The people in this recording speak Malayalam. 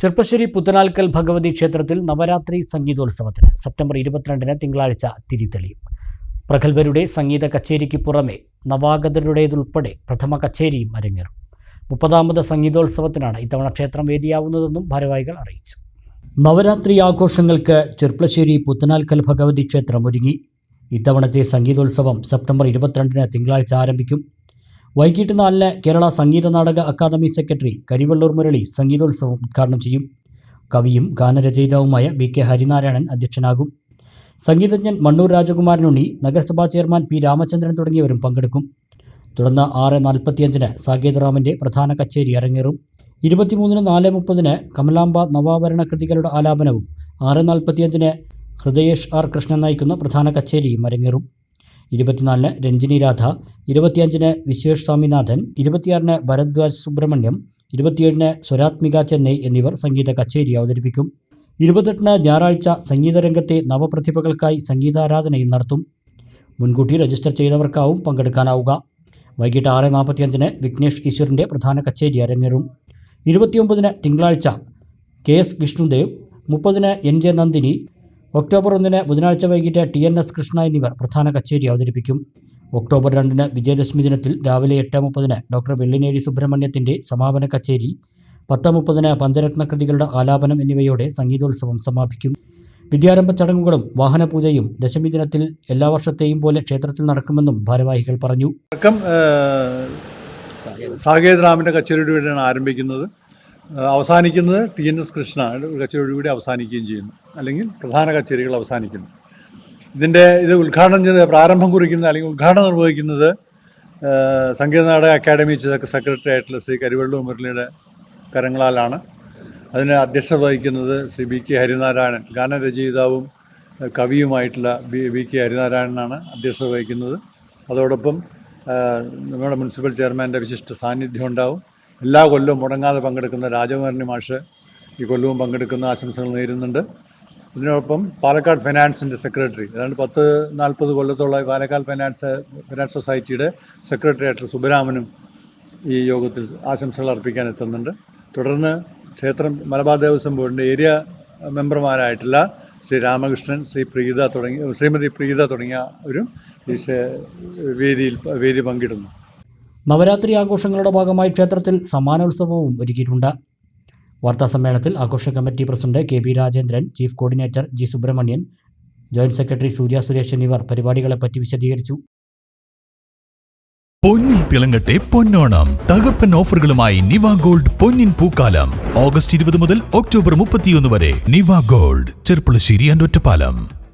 ചെർപ്പശ്ശേരി പുത്തനാൽക്കൽ ഭഗവതി ക്ഷേത്രത്തിൽ നവരാത്രി സംഗീതോത്സവത്തിന് സെപ്റ്റംബർ ഇരുപത്തിരണ്ടിന് തിങ്കളാഴ്ച തിരിതെളിയും പ്രഗത്ഭരുടെ സംഗീത കച്ചേരിക്ക് പുറമെ നവാഗതരുടേതുൾപ്പെടെ പ്രഥമ കച്ചേരിയും അരങ്ങേറും. മുപ്പതാമത് സംഗീതോത്സവത്തിനാണ് ഇത്തവണ ക്ഷേത്രം വേദിയാവുന്നതെന്നും ഭാരവാഹികൾ അറിയിച്ചു. നവരാത്രി ആഘോഷങ്ങൾക്ക് ചെർപ്പശ്ശേരി പുത്തനാൽക്കൽ ഭഗവതി ക്ഷേത്രം ഒരുങ്ങി. ഇത്തവണത്തെ സംഗീതോത്സവം സെപ്റ്റംബർ ഇരുപത്തിരണ്ടിന് തിങ്കളാഴ്ച ആരംഭിക്കും. വൈകിട്ട് നാലിന് കേരള സംഗീത നാടക അക്കാദമി സെക്രട്ടറി കരിവള്ളൂർ മുരളി സംഗീതോത്സവം ഉദ്ഘാടനം ചെയ്യും. കവിയും ഗാനരചയിതാവുമായ ബി കെ ഹരിനാരായണൻ അധ്യക്ഷനാകും. സംഗീതജ്ഞൻ മണ്ണൂർ രാജകുമാരനുണ്ണി നഗരസഭാ ചെയർമാൻ പി രാമചന്ദ്രൻ തുടങ്ങിയവരും പങ്കെടുക്കും. തുടർന്ന് ആറ് നാൽപ്പത്തിയഞ്ചിന് സാകേതറാമിന്റെ പ്രധാന കച്ചേരി അരങ്ങേറും. ഇരുപത്തിമൂന്നിന് നാല് മുപ്പതിന് കമലാംബ നവാഭരണ കൃതികളുടെ ആലാപനവും. ആറ് നാൽപ്പത്തിയഞ്ചിന് ഹൃദയേഷ് ആർ കൃഷ്ണൻ നയിക്കുന്ന പ്രധാന കച്ചേരിയും അരങ്ങേറും. ഇരുപത്തിനാലിന് രഞ്ജിനി രാധ ഇരുപത്തിയഞ്ചിന് വിശ്വേഷ് സ്വാമിനാഥൻ ഇരുപത്തിയാറിന് ഭരദ്വാജ് സുബ്രഹ്മണ്യം ഇരുപത്തിയേഴിന് സ്വരാത്മിക ചെന്നൈ എന്നിവർ സംഗീത കച്ചേരി അവതരിപ്പിക്കും. ഇരുപത്തെട്ടിന് ഞായറാഴ്ച സംഗീതരംഗത്തെ നവപ്രതിഭകൾക്കായി സംഗീതാരാധനയും നടത്തും. മുൻകൂട്ടി രജിസ്റ്റർ ചെയ്തവർക്കാവും പങ്കെടുക്കാനാവുക. വൈകിട്ട് ആറ് നാൽപ്പത്തിയഞ്ചിന് വിഘ്നേഷ് ഈശ്വറിന്റെ പ്രധാന കച്ചേരി അരങ്ങേറും. ഇരുപത്തിയൊമ്പതിന് തിങ്കളാഴ്ച കെ എസ് വിഷ്ണുദേവ് മുപ്പതിന് എൻ ജെ നന്ദിനി ഒക്ടോബർ ഒന്നിന് ബുധനാഴ്ച വൈകിട്ട് ടി എൻ എസ് കൃഷ്ണ എന്നിവർ പ്രധാന കച്ചേരി അവതരിപ്പിക്കും. ഒക്ടോബർ രണ്ടിന് വിജയദശമി ദിനത്തിൽ രാവിലെ എട്ട് മുപ്പതിന് ഡോക്ടർ വെള്ളിനേഴി സുബ്രഹ്മണ്യത്തിന്റെ സമാപന കച്ചേരി പത്ത് മുപ്പതിന് പഞ്ചരത്ന കൃതികളുടെ ആലാപനം എന്നിവയോടെ സംഗീതോത്സവം സമാപിക്കും. വിദ്യാരംഭ ചടങ്ങുകളും വാഹനപൂജയും ദശമി ദിനത്തിൽ എല്ലാ വർഷത്തെയും പോലെ ക്ഷേത്രത്തിൽ നടക്കുമെന്നും ഭാരവാഹികൾ പറഞ്ഞു. സാകേത് കച്ചേരിയുടെ കച്ചേരിയോടുകൂടിയാണ് ആരംഭിക്കുന്നത്. അവസാനിക്കുന്നത് ടി എൻ എസ് കൃഷ്ണ കച്ചേരിയോടുകൂടി അവസാനിക്കുകയും ചെയ്യുന്നു. അല്ലെങ്കിൽ പ്രധാന കച്ചേരികൾ അവസാനിക്കുന്നു. ഇതിന്റെ ഇത് ഉദ്ഘാടനം ചെയ്ത് പ്രാരംഭം കുറിക്കുന്ന അല്ലെങ്കിൽ ഉദ്ഘാടനം നിർവഹിക്കുന്നത് സംഗീത നാടക അക്കാദമി സെക്രട്ടറി ആയിട്ടുള്ള ശ്രീ കരുവള്ളു മുരളിയുടെ കരങ്ങളാലാണ്. അതിന് അധ്യക്ഷത വഹിക്കുന്നത് ശ്രീ ബി കെ ഹരിനാരായണൻ ഗാനരചയിതാവും കവിയുമായിട്ടുള്ള ബി ബി കെ ഹരിനാരായണനാണ് അധ്യക്ഷത വഹിക്കുന്നത്. അതോടൊപ്പം നമ്മുടെ മുനിസിപ്പൽ ചെയർമാന്റെ വിശിഷ്ട സാന്നിധ്യം ഉണ്ടാവും. എല്ലാ കൊല്ലവും മുടങ്ങാതെ പങ്കെടുക്കുന്ന രാജകുമാരനി മാഷ് ഈ കൊല്ലവും പങ്കെടുക്കുന്ന ആശംസകൾ നേരുന്നുണ്ട്. ഇതിനോടൊപ്പം പാലക്കാട് ഫൈനാൻസിന്റെ സെക്രട്ടറി ഏതാണ്ട് പത്ത് നാൽപ്പത് കൊല്ലത്തോളമായി പാലക്കാട് ഫൈനാൻസ് ഫൈനാൻസ് സൊസൈറ്റിയുടെ സെക്രട്ടറി ആയിട്ടുള്ള സുബരാമനും ഈ യോഗത്തിൽ ആശംസകൾ അർപ്പിക്കാൻ എത്തുന്നുണ്ട്. തുടർന്ന് ക്ഷേത്രം മലബാർ ദേവസ്വം ബോർഡിന്റെ ഏരിയ മെമ്പർമാരായിട്ടുള്ള ശ്രീ രാമകൃഷ്ണൻ ശ്രീ പ്രീത തുടങ്ങി ശ്രീമതി പ്രീത തുടങ്ങിയവരും ഈ ക്ഷേ- വേദിയിൽ വേദി പങ്കിടുന്നു. നവരാത്രി ആഘോഷങ്ങളുടെ ഭാഗമായി ക്ഷേത്രത്തിൽ സമാനോത്സവവും ഒരുക്കിയിട്ടുണ്ട്. വാർത്താ സമ്മേളനത്തിൽ ആഘോഷ committee president K P Rajendran chief coordinator G Subramanian joint secretary Surya Suresh എന്നിവർ പരിപാടികളെപ്പറ്റി വിശദീകരിച്ചു. പൊന്നിൽ തിളങ്ങട്ടെ പൊന്നോണം. തകർപ്പൻ ഓഫറുകളുമായി നിവ ഗോൾഡ് പൊന്നിൻ പൂക്കാലം. ഓഗസ്റ്റ് ഇരുപത് മുതൽ ഒക്ടോബർ മുപ്പത്തിയൊന്ന് വരെ നിവ ഗോൾഡ് ചെർപ്പുളശ്ശേരി ആൻഡ് ഒറ്റപ്പാലം.